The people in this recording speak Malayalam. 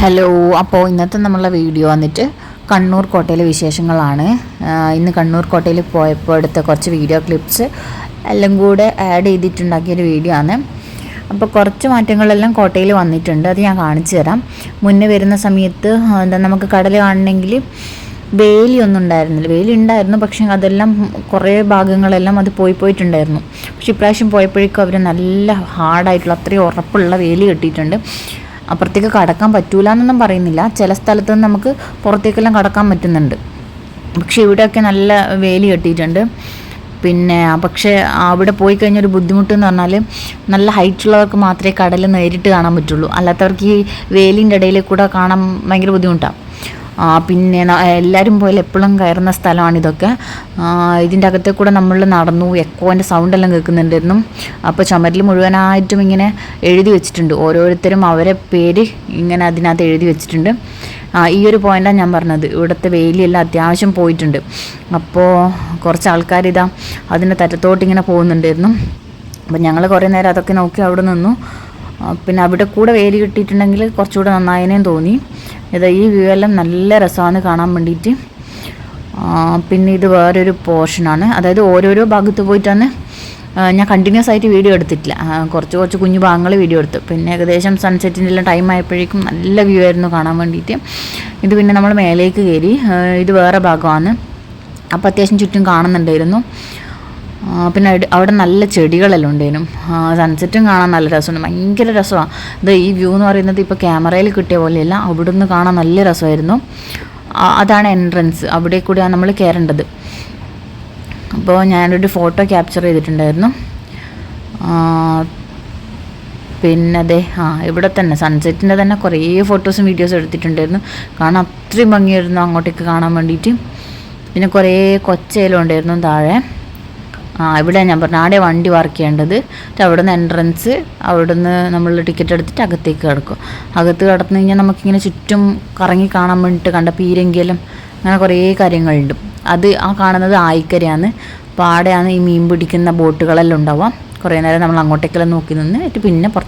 ഹലോ അപ്പോൾ ഇന്നത്തെ നമ്മളെ വീഡിയോ വന്നിട്ട് കണ്ണൂർ കോട്ടയിലെ വിശേഷങ്ങളാണ് ഇന്ന് കണ്ണൂർ കോട്ടയിൽ പോയപ്പോൾ എടുത്ത കുറച്ച് വീഡിയോ ക്ലിപ്സ് എല്ലാം കൂടെ ആഡ് ചെയ്തിട്ടുണ്ടാക്കിയൊരു വീഡിയോ ആണ്. അപ്പോൾ കുറച്ച് മാറ്റങ്ങളെല്ലാം കോട്ടയിൽ വന്നിട്ടുണ്ട് അത് ഞാൻ കാണിച്ചു തരാം. മുന്നേ വരുന്ന സമയത്ത് എന്താ നമുക്ക് കടൽ കാണണമെങ്കിൽ വേലിയൊന്നും ഉണ്ടായിരുന്നില്ല. വേലി ഉണ്ടായിരുന്നു പക്ഷെ അതെല്ലാം കുറേ ഭാഗങ്ങളെല്ലാം അത് പോയി പോയിട്ടുണ്ടായിരുന്നു. പക്ഷേ ഇപ്രാവശ്യം പോയപ്പോഴേക്കും അവർ നല്ല ഹാർഡായിട്ടുള്ള അത്രയും ഉറപ്പുള്ള വേലി കെട്ടിയിട്ടുണ്ട്. അപ്പുറത്തേക്ക് കടക്കാൻ പറ്റൂല എന്നൊന്നും പറയുന്നില്ല. ചില സ്ഥലത്ത് നമുക്ക് പുറത്തേക്കെല്ലാം കടക്കാൻ പറ്റുന്നുണ്ട്. പക്ഷേ ഇവിടെയൊക്കെ നല്ല വേലി കെട്ടിയിട്ടുണ്ട്. പിന്നെ പക്ഷേ അവിടെ പോയി കഴിഞ്ഞ ഒരു ബുദ്ധിമുട്ട് എന്ന് പറഞ്ഞാൽ നല്ല ഹൈറ്റ് ഉള്ളവർക്ക് മാത്രമേ കടൽ നേരിട്ട് കാണാൻ പറ്റുള്ളൂ. അല്ലാത്തവർക്ക് ഈ വേലിന്റെ ഇടയിൽ കൂടെ കാണാൻ ഭയങ്കര ബുദ്ധിമുട്ടാണ് പിന്നെ എല്ലാവരും പോലെ എപ്പോഴും കയറുന്ന സ്ഥലമാണ് ഇതൊക്കെ. ഇതിന്റെ അകത്തെ കൂടെ നമ്മൾ നടന്നു എക്കോന്റെ സൗണ്ടെല്ലാം കേൾക്കുന്നുണ്ടായിരുന്നു. അപ്പോൾ ചുമരിൽ മുഴുവനായിട്ടും ഇങ്ങനെ എഴുതി വെച്ചിട്ടുണ്ട്. ഓരോരുത്തരും അവരെ പേര് ഇങ്ങനെ അതിനകത്ത് എഴുതി വെച്ചിട്ടുണ്ട്. ഈ ഒരു പോയിന്റാണ് ഞാൻ പറഞ്ഞത്. ഇവിടുത്തെ വേലിയെല്ലാം അത്യാവശ്യം പോയിട്ടുണ്ട്. അപ്പോൾ കുറച്ച് ആൾക്കാർ ഇതാ അതിന്റെ തരത്തോട്ട് ഇങ്ങനെ പോകുന്നുണ്ടായിരുന്നു. അപ്പം ഞങ്ങൾ കുറേ നേരം അതൊക്കെ നോക്കി അവിടെ നിന്നു. പിന്നെ അവിടെ കൂടെ വേലി കിട്ടിയിട്ടുണ്ടെങ്കിൽ കുറച്ചുകൂടെ നന്നായനേം തോന്നി. ഇതാ ഈ വ്യൂ എല്ലാം നല്ല രസമാണ് കാണാൻ വേണ്ടിയിട്ട്. പിന്നെ ഇത് വേറൊരു പോർഷനാണ് അതായത് ഓരോരോ ഭാഗത്ത് പോയിട്ടാണ് ഞാൻ കണ്ടിന്യൂസ് ആയിട്ട് വീഡിയോ എടുത്തിട്ടില്ല. കുറച്ച് കുറച്ച് കുഞ്ഞു ഭാഗങ്ങൾ വീഡിയോ എടുത്തു. പിന്നെ ഏകദേശം സൺസെറ്റിന്റെ എല്ലാം ടൈം ആയപ്പോഴേക്കും നല്ല വ്യൂ ആയിരുന്നു കാണാൻ വേണ്ടിയിട്ട്. ഇത് പിന്നെ നമ്മൾ മേലേക്ക് കയറി ഇത് വേറെ ഭാഗമാണ്. അപ്പോൾ അത്യാവശ്യം ചുറ്റും കാണുന്നുണ്ടായിരുന്നു. പിന്നെ അവിടെ- നല്ല ചെടികളെല്ലാം ഉണ്ടേനും. സൺസെറ്റും കാണാൻ നല്ല രസമുണ്ട്. ഭയങ്കര രസമാണ് ഇത് ഈ വ്യൂ എന്ന് പറയുന്നത് ഇപ്പോൾ ക്യാമറയിൽ കിട്ടിയ പോലെയല്ല നിന്ന് കാണാൻ നല്ല രസമായിരുന്നു. അതാണ് എൻട്രൻസ് അവിടെ കൂടിയാണ് നമ്മൾ കയറേണ്ടത് അപ്പോൾ ഞാനൊരു ഫോട്ടോ ക്യാപ്ചർ ചെയ്തിട്ടുണ്ടായിരുന്നു. പിന്നെ അതെ ആ ഇവിടെ തന്നെ സൺസെറ്റിന്റെ തന്നെ കുറേ ഫോട്ടോസും വീഡിയോസും എടുത്തിട്ടുണ്ടായിരുന്നു. കാരണം അത്രയും ഭംഗിയായിരുന്നു അങ്ങോട്ടേക്ക് കാണാൻ വേണ്ടിയിട്ട്. പിന്നെ കുറേ കൊച്ചയിലും ഉണ്ടായിരുന്നു താഴെ. ആ ഇവിടെ ഞാൻ പറഞ്ഞു ആടെ വണ്ടി വർക്ക് ചെയ്യേണ്ടത്. എന്നിട്ട് അവിടെ നിന്ന് എൻട്രൻസ് അവിടെ നിന്ന് നമ്മൾ ടിക്കറ്റ് എടുത്തിട്ട് അകത്തേക്ക് കിടക്കും. അകത്ത് കിടന്നു കഴിഞ്ഞാൽ നമുക്കിങ്ങനെ ചുറ്റും കറങ്ങി കാണാൻ വേണ്ടിയിട്ട് കണ്ട പീരെങ്കിലും അങ്ങനെ കുറേ കാര്യങ്ങളുണ്ട്. അത് ആ കാണുന്നത് ആയിക്കരയാണ്. അപ്പോൾ ആടെയാണ് ഈ മീൻ പിടിക്കുന്ന ബോട്ടുകളെല്ലാം ഉണ്ടാവുക. കുറേ നേരം നമ്മൾ അങ്ങോട്ടേക്കെല്ലാം നോക്കി നിന്ന് എന്നിട്ട് പിന്നെ പുറത്ത്